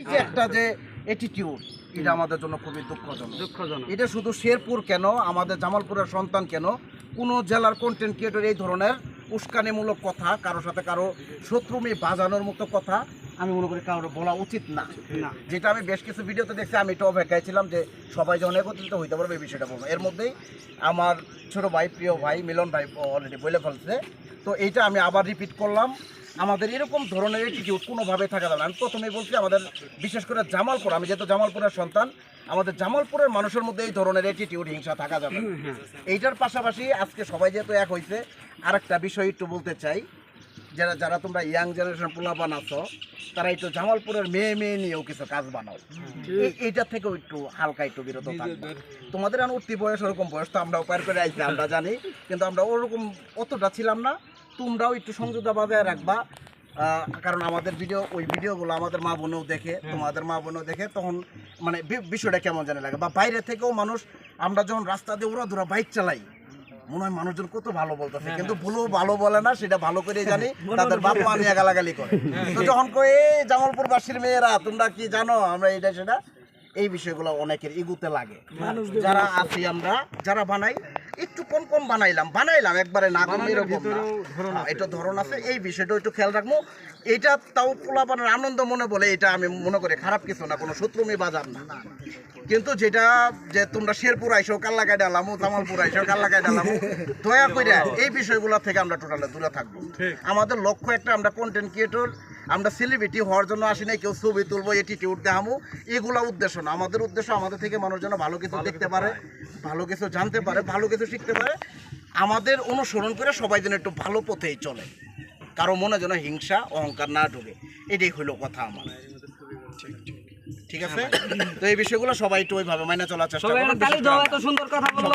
যে একটা যে অ্যাটিটিউড এটা আমাদের জন্য খুবই দুঃখজনক। দুঃখজনক। এটা শুধু শেরপুর কেন আমাদের জামালপুরের সন্তান কেন কোনো জেলার কন্টেন্ট ক্রিয়েটর এই ধরনের উস্কানিমূলক কথা কারও সাথে কারও শত্রুমি বাজানোর মতো কথা আমি মনে করি কারোর বলা উচিত না। না। যেটা আমি বেশ কিছু ভিডিওতে দেখছি আমি একটু অপেক্ষায় ছিলাম যে সবাই যখন একত্রিত হইতে পারবে এই বিষয়টা বলব। এর মধ্যেই আমার ছোট ভাই প্রিয় ভাই মিলন ভাই অলরেডি বলে ফেলছে। তো এইটা আমি আবার রিপিট করলাম। আমাদের এরকম ধরনের অ্যাটিটিউড কোনোভাবে থাকা যাবে আমি প্রথমেই বলছি আমাদের বিশেষ করে জামালপুর আমি যেহেতু জামালপুরের সন্তান আমাদের জামালপুরের মানুষের মধ্যে এই ধরনের অ্যাটিটিউড হিংসা থাকা যাবে হ্যাঁ। এইটার পাশাপাশি আজকে সবাই যেহেতু এক হয়েছে আরেকটা বিষয় একটু বলতে চাই। যারা যারা তোমরা ইয়াং জেনারেশন পোলাপান আছো তারা একটু জামালপুরের মেয়ে মেয়ে নিয়েও কিছু কাজ বানাও। এই- এইটা থেকেও একটু হালকা একটু বিরত থাকবে। তোমাদের আর উঠতি বয়স ওরকম বয়স তো আমরা পার করে আইছি আমরা জানি কিন্তু আমরা ওরকম অতটা ছিলাম না। তোমরাও একটু সংযুক্ত বজায় রাখবা। কারণ আমাদের ভিডিও ওই ভিডিওগুলো আমাদের মা বোনেও দেখে তোমাদের মা বোনেও দেখে তখন মানে বি- বিষয়টা কেমন জানে লাগে। বা বাইরে থেকেও মানুষ আমরা যখন রাস্তা দিয়ে ওরা ধরা বাইক চালাই মনে হয় মানুষজন কত ভালো বলতেছে কিন্তু ভুলও ভালো বলে না সেটা ভালো করে জানি তাদের বাপ মা নিয়ে গালাগালি করে। তো যখন কই "এই জামালপুরবাসীর মেয়েরা তোমরা কি জানো আমরা এটা সেটা? এই বিষয়গুলো অনেকের ইগুতে লাগে। যারা আছি আমরা যারা বানাই একটু কম কম বানাইলাম বানাইলাম একবারে না কম এরকম না। হ্যাঁ, এটা ধরন আছে এই বিষয়টা একটু খেয়াল রাখব। এটা তাও পোলাপানের আনন্দ মনে বলে এটা আমি মনে করি খারাপ কিছু না কোনো শত্রুমি বাজার না। কিন্তু যেটা যে তোমরা শেরপুর আইসো কাল্লাকায় ডালামো জামালপুর আইসো কাল্লাকায় ডালামো দয়া করে এই বিষয়গুলো থেকে আমরা টোটালে দূরে থাকব। আমাদের লক্ষ্য একটা আমরা কন্টেন্ট ক্রিয়েটর আমরা সেলিব্রিটি হওয়ার জন্য আসি নাই কেউ ছবি তুলবো এটিটিউড দেখামো এগুলা উদ্দেশ্য না। আমাদের উদ্দেশ্য আমাদের থেকে মানুষ যেন ভালো কিছু দেখতে পারে ভালো কিছু জানতে পারে ভালো কিছু শিখতে পারে। আমাদের অনুসরণ করে সবাই যেন একটু ভালো পথেই চলে কারও মনে যেন হিংসা অহংকার না ঢুকে। এটাই হইল কথা আমার। ঠিক আছে? তো এই বিষয়গুলো সবাই একটু ওইভাবে মাইনে চলার চেষ্টা সবাই করো। তালি বিশেষ করে দাও আমরা। এত সুন্দর কথা বলল